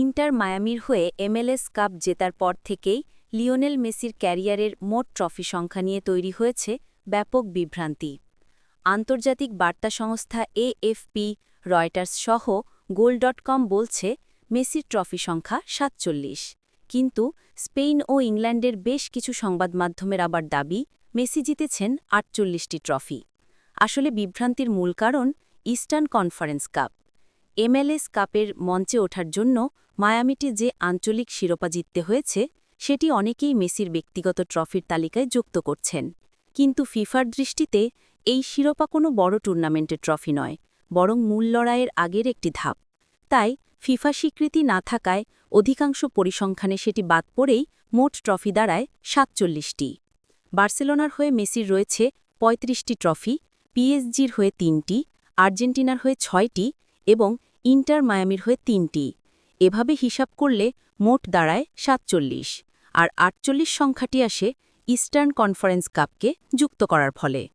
Inter মায়ামির হয়ে MLS cup জেতার পর থেকেই লিওনেল মেসির ক্যারিয়ারের মোট ট্রফি সংখ্যা নিয়ে তৈরি হয়েছে ব্যাপক বিভ্রান্তি। আন্তর্জাতিক বার্তা সংস্থা এএফপি, রয়টার্স সহ গোল ডট কম বলছে, মেসির ট্রফি সংখ্যা সাতচল্লিশ। কিন্তু স্পেন ও ইংল্যান্ডের বেশ কিছু সংবাদ মাধ্যমের আবার দাবি, মেসি জিতেছেন আটচল্লিশটি ট্রফি। আসলে বিভ্রান্তির মূল কারণ ইস্টার্ন কনফারেন্স কাপ। এমএলএস কাপের মঞ্চে ওঠার জন্য মায়ামিটি যে আঞ্চলিক শিরোপা জিততে হয়েছে, সেটি অনেকেই মেসির ব্যক্তিগত ট্রফির তালিকায় যুক্ত করছেন। কিন্তু ফিফার দৃষ্টিতে এই শিরোপা কোনো বড় টুর্নামেন্টের ট্রফি নয়, বরং মূল লড়াইয়ের আগের একটি ধাপ। তাই ফিফা স্বীকৃতি না থাকায় অধিকাংশ পরিসংখ্যানে সেটি বাদ পড়েই মোট ট্রফি দাঁড়ায় সাতচল্লিশটি। বার্সেলোনার হয়ে মেসির রয়েছে ৩৫টি ট্রফি, পিএসজির হয়ে তিনটি, আর্জেন্টিনার হয়ে ছয়টি এবং ইন্টার মায়ামির হয়ে তিনটি। এভাবে হিসাব করলে মোট দাঁড়ায় সাতচল্লিশ। আর আটচল্লিশ সংখ্যাটি আসে ইস্টার্ন কনফারেন্স কাপকে যুক্ত করার ফলে।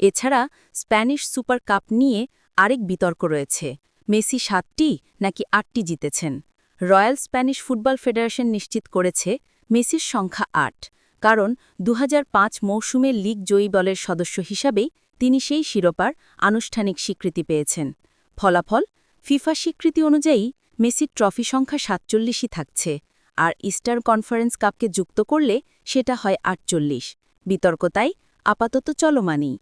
এছাড়া স্প্যানিশ সুপার কাপ নিয়ে আরেক বিতর্ক রয়েছে। মেসি সাতটি নাকি আটটি জিতেছেন? রয়্যাল স্প্যানিশ ফুটবল ফেডারেশন নিশ্চিত করেছে মেসির সংখ্যা আট। কারণ দু হাজার পাঁচ মৌসুমে লিগ জয়ী দলের সদস্য হিসাবেই তিনি সেই শিরোপার আনুষ্ঠানিক স্বীকৃতি পেয়েছেন। ফলাফল ফিফা স্বীকৃতি অনুযায়ী মেসির ট্রফি সংখ্যা সাতচল্লিশই থাকছে, আর ইস্টার কনফারেন্স কাপকে যুক্ত করলে সেটা হয় আটচল্লিশ। বিতর্ক তাই, আপাতত চলমানই।